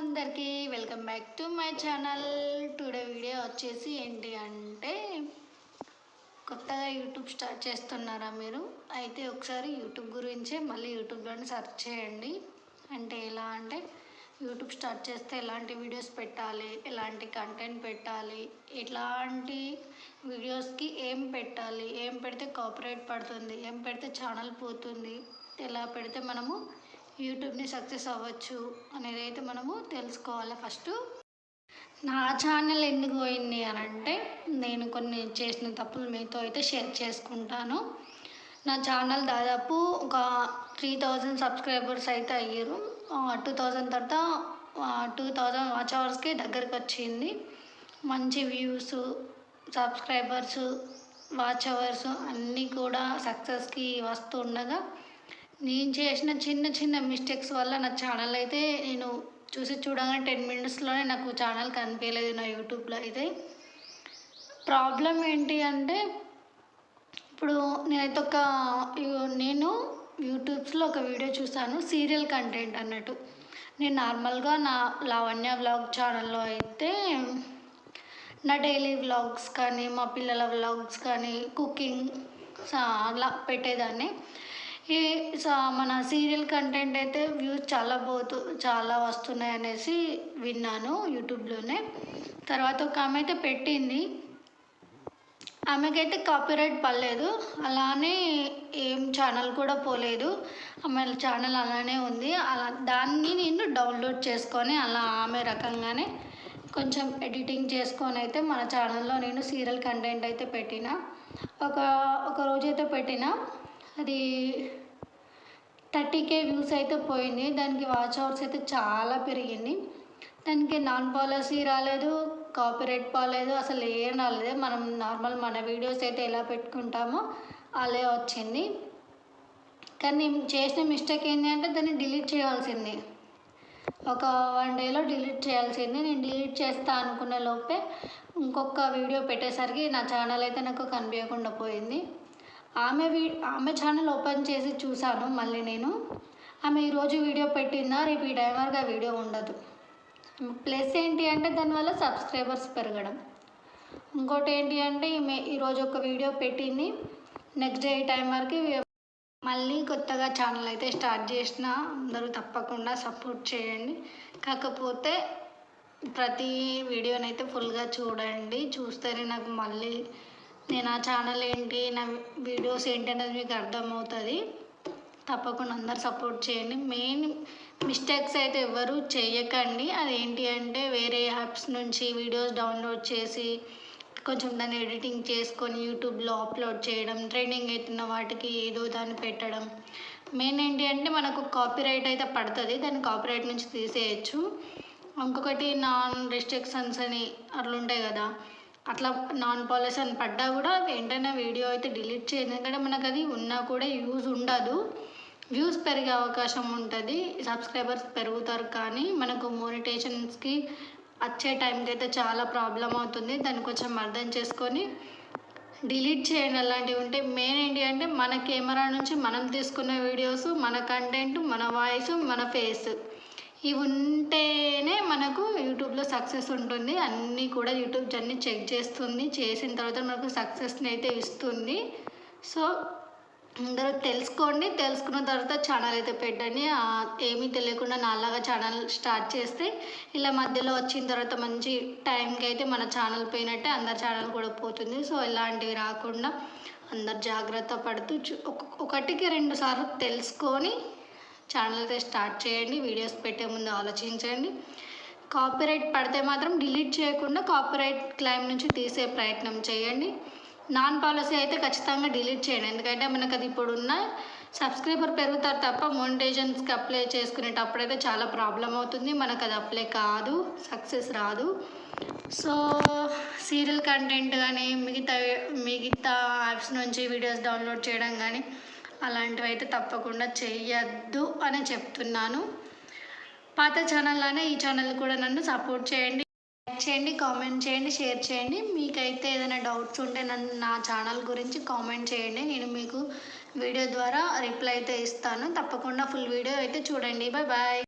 అందరికీ welcome back to my channel. Today video వచ్చేసి ఏంటి అంటే కొత్తగా యూట్యూబ్ స్టార్ట్ చేస్తున్నారా మీరు? అయితే ఒకసారి యూట్యూబ్ గురించే మళ్ళీ యూట్యూబ్లోనే సెర్చ్ చేయండి. అంటే ఎలా అంటే యూట్యూబ్ స్టార్ట్ చేస్తే ఎలాంటి వీడియోస్ పెట్టాలి ఎలాంటి కంటెంట్ పెట్టాలి ఎలాంటి వీడియోస్కి ఏం పెట్టాలి ఏం పెడితే కాపరేట్ పడుతుంది ఏం పెడితే ఛానల్ పోతుంది ఎలా పెడితే మనము యూట్యూబ్ని సక్సెస్ అవ్వచ్చు అనేది అయితే మనము తెలుసుకోవాలి. ఫస్ట్ నా ఛానల్ ఎందుకు పోయింది అని అంటే నేను కొన్ని చేసిన తప్పులు మీతో అయితే షేర్ చేసుకుంటాను. నా ఛానల్ దాదాపు ఒక త్రీ థౌజండ్ సబ్స్క్రైబర్స్ అయితే అయ్యారు. టూ థౌజండ్ తర్వాత టూ థౌజండ్ వాచ్ అవర్స్కి దగ్గరికి వచ్చింది. మంచి వ్యూస్ సబ్స్క్రైబర్స్ వాచ్ అవర్స్ అన్నీ కూడా సక్సెస్కి వస్తూ ఉండగా నేను చేసిన చిన్న చిన్న మిస్టేక్స్ వల్ల నా ఛానల్ అయితే నేను చూసి చూడగానే టెన్ మినిట్స్లోనే నాకు ఛానల్ కనిపించలేదు నా యూట్యూబ్లో అయితే. ప్రాబ్లం ఏంటి అంటే ఇప్పుడు నేనైతే ఒక నేను యూట్యూబ్స్లో ఒక వీడియో చూసాను సీరియల్ కంటెంట్ అన్నట్టు. నేను నార్మల్గా నా లావణ్య వ్లాగ్ ఛానల్లో అయితే నా డైలీ వ్లాగ్స్ కానీ మా పిల్లల వ్లాగ్స్ కానీ కుకింగ్ అలా పెట్టేదాన్ని. ఈ స- మన సీరియల్ కంటెంట్ అయితే వ్యూస్ చాలా పోతు చాలా వస్తున్నాయి అనేసి విన్నాను యూట్యూబ్లోనే. తర్వాత ఒక ఆమె అయితే పెట్టింది. ఆమెకైతే కాపీరైట్ పడలేదు. అలానే ఏం ఛానల్ కూడా పోలేదు. ఆమె ఛానల్ అలానే ఉంది. అలా దాన్ని నేను డౌన్లోడ్ చేసుకొని అలా ఆమె రకంగానే కొంచెం ఎడిటింగ్ చేసుకొని అయితే మన ఛానల్లో నేను సీరియల్ కంటెంట్ అయితే పెట్టిన. ఒక ఒక రోజు అయితే పెట్టిన. అది థర్టీ కే వ్యూస్ అయితే పోయింది. దానికి వాచ్ అవర్స్ అయితే చాలా పెరిగింది. దానికి నాన్ పాలసీ రాలేదు కాపీరైట్ పోలేదు అసలు ఏం రాలేదు. మనం నార్మల్ మన వీడియోస్ అయితే ఎలా పెట్టుకుంటామో అలే వచ్చింది. కానీ నేను చేసిన మిస్టేక్ ఏంటి అంటే దాన్ని డిలీట్ చేయాల్సింది. ఒక వన్ డేలో డిలీట్ చేయాల్సింది. నేను డిలీట్ చేస్తా అనుకున్న లోపే ఇంకొక వీడియో పెట్టేసరికి నా ఛానల్ అయితే నాకు కనిపించకుండా పోయింది. ఆమె వీ ఆమె ఛానల్ ఓపెన్ చేసి చూశాను మళ్ళీ నేను. ఆమె ఈరోజు వీడియో పెట్టిందా? రేపు ఈ టైమర్గా వీడియో ఉండదు. ప్లస్ ఏంటి అంటే దానివల్ల సబ్స్క్రైబర్స్ పెరగడం. ఇంకోటి ఏంటి అంటే ఈమె ఈరోజు ఒక వీడియో పెట్టింది. నెక్స్ట్ డే ఈ టైమర్కి మళ్ళీ కొత్తగా ఛానల్ అయితే స్టార్ట్ చేసిన. అందరూ తప్పకుండా సపోర్ట్ చేయండి. కాకపోతే ప్రతి వీడియోనైతే ఫుల్గా చూడండి. చూస్తేనే నాకు మళ్ళీ నేను ఆ ఛానల్ ఏంటి నా వీడియోస్ ఏంటి అనేది మీకు అర్థమవుతుంది. తప్పకుండా అందరు సపోర్ట్ చేయండి. మెయిన్ మిస్టేక్స్ అయితే ఎవరు చేయకండి. అదేంటి అంటే వేరే యాప్స్ నుంచి వీడియోస్ డౌన్లోడ్ చేసి కొంచెం దాన్ని ఎడిటింగ్ చేసుకొని యూట్యూబ్లో అప్లోడ్ చేయడం ట్రైనింగ్ అవుతున్న వాటికి ఏదో దాన్ని పెట్టడం. మెయిన్ ఏంటి అంటే మనకు కాపీరైట్ అయితే పడుతుంది. దాన్ని కాపీరైట్ నుంచి తీసేయచ్చు. ఇంకొకటి నాన్ రిస్ట్రిక్షన్స్ అని అట్లా ఉంటాయి కదా. అట్లా నాన్ పాల్యూషన్ పడ్డా కూడా వెంటనే వీడియో అయితే డిలీట్ చేయండి ఎందుకంటే మనకు అది ఉన్నా కూడా యూజ్ ఉండదు. వ్యూస్ పెరిగే అవకాశం ఉంటుంది. సబ్స్క్రైబర్స్ పెరుగుతారు కానీ మనకు మోనిటేషన్స్కి వచ్చే టైంకి అయితే చాలా ప్రాబ్లం అవుతుంది. దాన్ని కొంచెం అర్థం చేసుకొని డిలీట్ చేయండి అలాంటివి ఉంటే మెయిన్ ఏంటి అంటే మన కెమెరా నుంచి మనం తీసుకున్న వీడియోస్ మన కంటెంట్ మన వాయిస్ మన ఫేస్. ఇవి ఉంటేనే మనకు యూట్యూబ్లో సక్సెస్ ఉంటుంది. అన్నీ కూడా యూట్యూబ్ జర్నీ చెక్ చేస్తుంది. చేసిన తర్వాత మనకు సక్సెస్ని అయితే ఇస్తుంది. సో అందరూ తెలుసుకోండి. తెలుసుకున్న తర్వాత ఛానల్ అయితే పెట్టండి. ఏమీ తెలియకుండా నాలాగా ఛానల్ స్టార్ట్ చేస్తే ఇలా మధ్యలో వచ్చిన తర్వాత మంచి టైంకి అయితే మన ఛానల్ పోయినట్టే అందరి ఛానల్ కూడా పోతుంది. సో ఇలాంటివి రాకుండా అందరు జాగ్రత్త పడుతూ ఒక- ఒకటికి రెండు సార్లు తెలుసుకొని ఛానల్ అయితే స్టార్ట్ చేయండి వీడియోస్ పెట్టే ముందు ఆలోచించండి. కాపీరైట్ పడితే మాత్రం డిలీట్ చేయకుండా కాపీరైట్ క్లైమ్ నుంచి తీసే ప్రయత్నం చేయండి. నాన్ పాలసీ అయితే ఖచ్చితంగా డిలీట్ చేయండి. ఎందుకంటే మనకు అది ఇప్పుడు ఉన్న సబ్స్క్రైబర్ పెరుగుతారు తప్ప మోనిటైజన్స్కి అప్లై చేసుకునేటప్పుడు అయితే చాలా ప్రాబ్లం అవుతుంది. మనకు అది అప్లై కాదు సక్సెస్ రాదు. సో సీరియల్ కంటెంట్ కానీ మిగతా మిగతా యాప్స్ నుంచి వీడియోస్ డౌన్లోడ్ చేయడం కానీ అలాంటివి అయితే తప్పకుండా చేయొద్దు అని చెప్తున్నాను. పాత ఛానల్లానే ఈ ఛానల్ కూడా నన్ను సపోర్ట్ చేయండి. లైక్ చేయండి కామెంట్ చేయండి షేర్ చేయండి. మీకైతే ఏదైనా డౌట్స్ ఉంటే నన్ను నా ఛానల్ గురించి కామెంట్ చేయండి. నేను మీకు వీడియో ద్వారా రిప్లై అయితే ఇస్తాను. తప్పకుండా ఫుల్ వీడియో అయితే చూడండి. Bye bye